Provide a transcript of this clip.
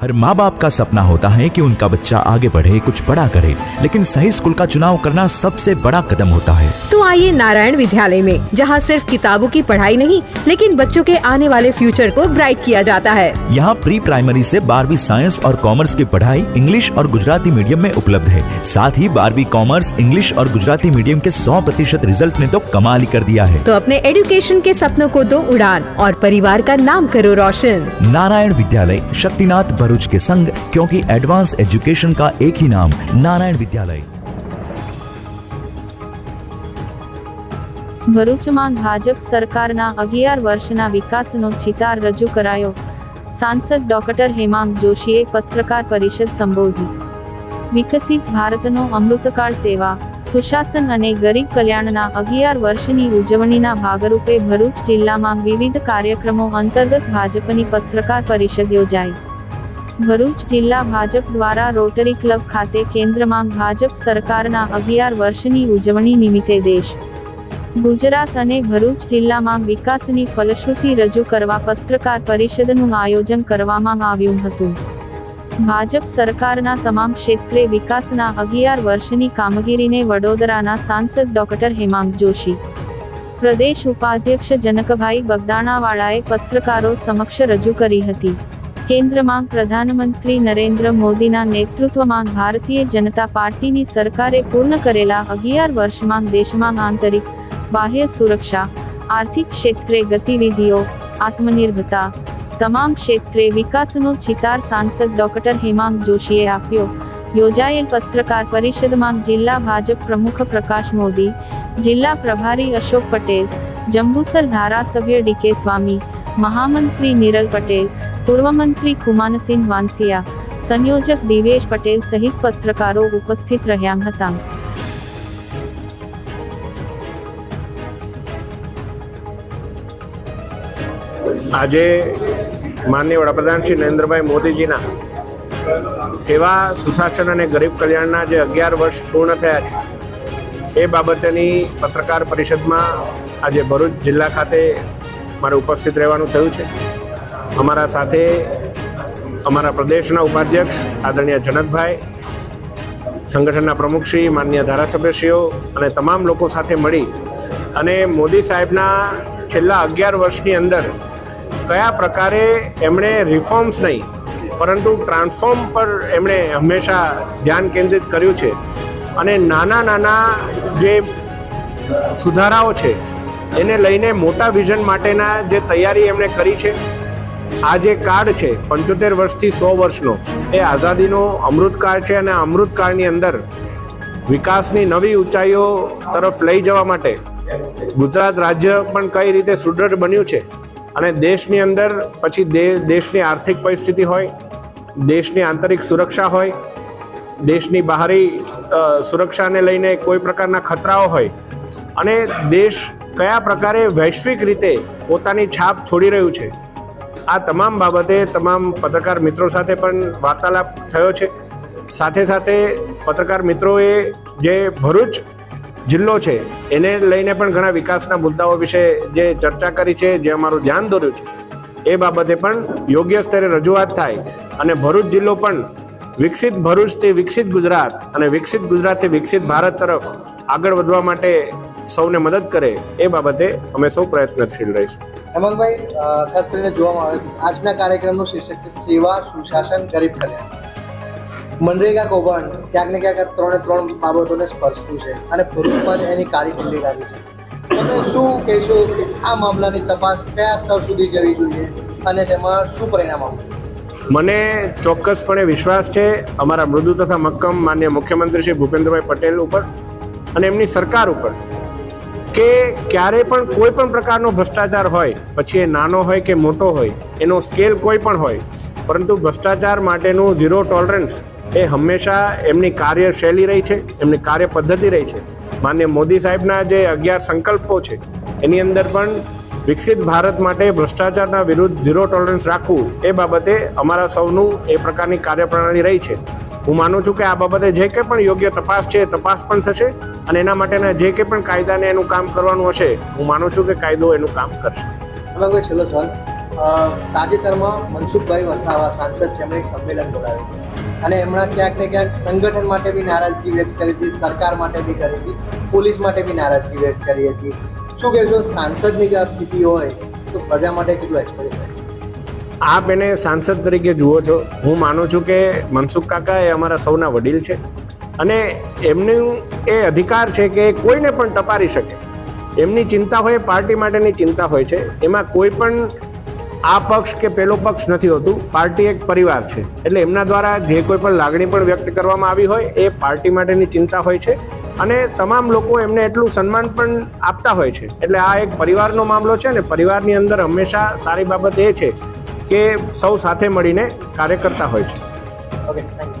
हर माँ बाप का सपना होता है कि उनका बच्चा आगे बढ़े कुछ बड़ा करे लेकिन सही स्कूल का चुनाव करना सबसे बड़ा कदम होता है आइए नारायण विद्यालय में जहाँ सिर्फ़ किताबों की पढ़ाई नहीं लेकिन बच्चों के आने वाले फ्यूचर को ब्राइट किया जाता है। यहाँ प्री प्राइमरी से बारहवीं साइंस और कॉमर्स की पढ़ाई इंग्लिश और गुजराती मीडियम में उपलब्ध है। साथ ही बारहवीं कॉमर्स इंग्लिश और गुजराती मीडियम के सौ प्रतिशत रिज़ल्ट ने तो कमाल ही कर दिया है। तो अपने एडुकेशन के सपनों को दो उड़ान और परिवार का नाम करो रोशन। नारायण विद्यालय शक्तिनाथ भरूच के संग क्योंकि एडवांस एजुकेशन का एक ही नाम नारायण विद्यालय। ભરૂચમાં ભાજપ સરકારના અગિયાર વર્ષના વિકાસનો ચિતાર રજૂ કરાયો. સાંસદ ડોક્ટર હેમાંગ જોશીએ પત્રકાર પરિષદ સંબોધી. વિકસિત ભારતનો અમૃતકાળ સેવા, સુશાસન અને ગરીબ કલ્યાણના અગિયાર વર્ષની ઉજવણીના ભાગરૂપે ભરૂચ જિલ્લામાં વિવિધ કાર્યક્રમો અંતર્ગત ભાજપની પત્રકાર પરિષદ યોજાઈ. ભરૂચ જિલ્લા ભાજપ દ્વારા રોટરી ક્લબ ખાતે કેન્દ્રમાં ભાજપ સરકારના અગિયાર વર્ષની ઉજવણી નિમિત્તે દેશ ગુજરાત અને ભરૂચ જિલ્લામાં વિકાસની ફલશ્રુતિ રજૂ કરવા પત્રકાર પરિષદનું આયોજન કરવામાં આવ્યું હતું. ભાજપ સરકારના તમામ ક્ષેત્રે વિકાસના અગિયાર વર્ષની કામગીરીને વડોદરાના સાંસદ ડોક્ટર હેમાંગ જોશી, પ્રદેશ ઉપાધ્યક્ષ જનકભાઈ બગદાણાવાળાએ પત્રકારો સમક્ષ રજૂ કરી હતી. કેન્દ્રમાં પ્રધાનમંત્રી નરેન્દ્ર મોદીના નેતૃત્વમાં ભારતીય જનતા પાર્ટીની સરકારે પૂર્ણ કરેલા અગિયાર વર્ષમાં દેશમાં આંતરિક બાહ્ય સુરક્ષા આર્થિક ક્ષેત્રે ગતિવિધિઓ આત્મનિર્ભરતા તમામ ક્ષેત્રે વિકાસનો ચિતાર સાંસદ ડોક્ટર હેમાંગ જોશીએ આપ્યો યોજાયેલ પત્રકાર પરિષદમાં જિલ્લા ભાજપ પ્રમુખ પ્રકાશ મોદી જિલ્લા પ્રભારી અશોક પટેલ જંબુસર ધારાસભ્ય ડીકે સ્વામી મહામંત્રી નિરલ પટેલ પૂર્વ મંત્રી ખુમાનસિંહ વાનસિયા સંયોજક દિવેશ પટેલ સહિત પત્રકારો ઉપસ્થિત રહ્યા હતા આજે માનનીય વડાપ્રધાન શ્રી નરેન્દ્રભાઈ મોદીજીના સેવા, સુશાસન અને ગરીબ કલ્યાણના જે અગિયાર વર્ષ પૂર્ણ થયા છે, એ બાબતેની પત્રકાર પરિષદમાં આજે ભરૂચ જિલ્લા ખાતે મારે ઉપસ્થિત રહેવાનું થયું છે. અમારા સાથે અમારા પ્રદેશના ઉપાધ્યક્ષ આદરણીય જનકભાઈ, સંગઠનના પ્રમુખશ્રી માનનીય ધારાસભ્યશ્રીઓ અને તમામ લોકો સાથે મળી અને મોદી સાહેબના છેલ્લા અગિયાર વર્ષની અંદર કયા પ્રકારે એમણે રિફોર્મ્સ નહીં, પરંતુ ટ્રાન્સફોર્મ પર એમણે હંમેશા ધ્યાન કેન્દ્રિત કર્યું છે. અને નાના નાના જે સુધારાઓ છે, એને લઈને મોટા વિઝન માટેના જે તૈયારી એમણે કરી છે, આ જે કાર્ડ છે, પંચોતેર વર્ષથી સો વર્ષનો, એ આઝાદીનો અમૃતકાળ છે અને અમૃતકાળની અંદર વિકાસની નવી ઊંચાઈઓ તરફ લઈ જવા માટે ગુજરાત રાજ્ય પણ કઈ રીતે સુદૃઢ બન્યું છે અને દેશની અંદર પછી દેશની આર્થિક પરિસ્થિતિ હોય, દેશની આંતરિક સુરક્ષા હોય, દેશની બહારી સુરક્ષાને લઈને કોઈ પ્રકારના ખતરાઓ હોય, અને દેશ કયા પ્રકારે વૈશ્વિક રીતે પોતાની છાપ છોડી રહ્યું છે, આ તમામ બાબતે તમામ પત્રકાર મિત્રો સાથે પણ વાર્તાલાપ થયો છે. સાથે સાથે પત્રકાર મિત્રોએ જે ભરૂચ જિલ્લો છે, એને લઈને પણ ઘણા વિકાસના મુદ્દાઓ વિશે જે ચર્ચા કરી છે, જે અમારું ધ્યાન દોર્યું છે, એ બાબતે પણ યોગ્ય સ્તરે રજૂઆત થાય અને ભરૂચ જિલ્લો પણ વિકસિત ભરૂચથી વિકસિત ગુજરાત અને વિકસિત ગુજરાતથી વિકસિત ભારત તરફ આગળ વધવા માટે સૌને મદદ કરે એ બાબતે અમે સૌ પ્રયત્નશીલ રહીશું. હેમંતભાઈ ખાસ કરીને જોવામાં આવે આજના કાર્યક્રમનું શીર્ષક છે સેવા, સુશાસન, ગરીબ કલ્યાણ. મનરેગા કૌભાંડ, ક્યાંક ને ક્યાંક ત્રણે ત્રણ બાબતોને સ્પર્શતું છે અને ભરૂચમાં જ એની કાળી ઠંડી લાગી છે. તમે શું કહેશો કે આ મામલાની તપાસ કયા સ્તર સુધી જવી જોઈએ અને તેમાં શું પરિણામ આવશે? મને ચોક્કસપણે વિશ્વાસ છે અમારા મૃદુ તથા મક્કમ માન્ય મુખ્યમંત્રી શ્રી ભૂપેન્દ્રભાઈ પટેલ ઉપર અને એમની સરકાર ઉપર કે ક્યારે પણ કોઈ પણ પ્રકારનો ભ્રષ્ટાચાર હોય, પછી એ નાનો હોય કે મોટો હોય, એનો સ્કેલ કોઈ પણ હોય, પરંતુ ભ્રષ્ટાચાર માટેનું ઝીરો ટોલરન્સ એ હંમેશા એમની કાર્યશૈલી રહી છે, એમની કાર્ય પદ્ધતિ રહી છે. માન્ય મોદી સાહેબના જે અગિયાર સંકલ્પો છે, એની અંદર પણ વિકસિત ભારત માટે ભ્રષ્ટાચારના વિરુદ્ધ ઝીરો ટોલરન્સ રાખવું, એ બાબતે અમારા સૌનું એ પ્રકારની કાર્યપ્રણાલી રહી છે. હું માનું છું કે આ બાબતે જે કંઈ પણ યોગ્ય તપાસ છે તપાસ પણ થશે અને એના માટેના જે કંઈ પણ કાયદાને એનું કામ કરવાનું હશે, હું માનું છું કે કાયદો એનું કામ કરશે. છેલ્લો સવાલ? તાજેતરમાં મનસુખભાઈ વસાવા સાંસદ છે, એમણે એક સંમેલન બોલાવ્યું. અને એમણે ક્યાંક ને ક્યાંક સંગઠન માટે બી નારાજગી વ્યક્ત કરી હતી, સરકાર માટે બી કરી હતી, પોલીસ માટે બી નારાજગી વ્યક્ત કરી હતી. શું કહેશો, સાંસદની જે સ્થિતિ હોય, તો પ્રજા માટે કેટલું એક્સપેરિમેન્ટ આપ એને સાંસદ તરીકે જુઓ છો. હું માનું છું કે મનસુખ કાકા એ અમારા સૌના વડીલ છે. અને એમનું એ અધિકાર છે કે કોઈને પણ ટપારી શકે. એમની ચિંતા હોય પાર્ટી માટેની ચિંતા હોય છે. એમાં કોઈ પણ આ પક્ષ કે પેલો પક્ષ નથી હોતું, પાર્ટી એક પરિવાર છે. એટલે એમના દ્વારા જે કોઈ પણ લાગણી પણ વ્યક્ત કરવામાં આવી હોય, એ પાર્ટી માટેની ચિંતા હોય છે. અને તમામ લોકો એમને એટલું સન્માન પણ આપતા હોય છે. એટલે આ એક પરિવારનો મામલો છે ને પરિવારની અંદર હંમેશા સારી બાબત એ છે કે સૌ સાથે મળીને કાર્ય કરતા હોય છે. Okay thank you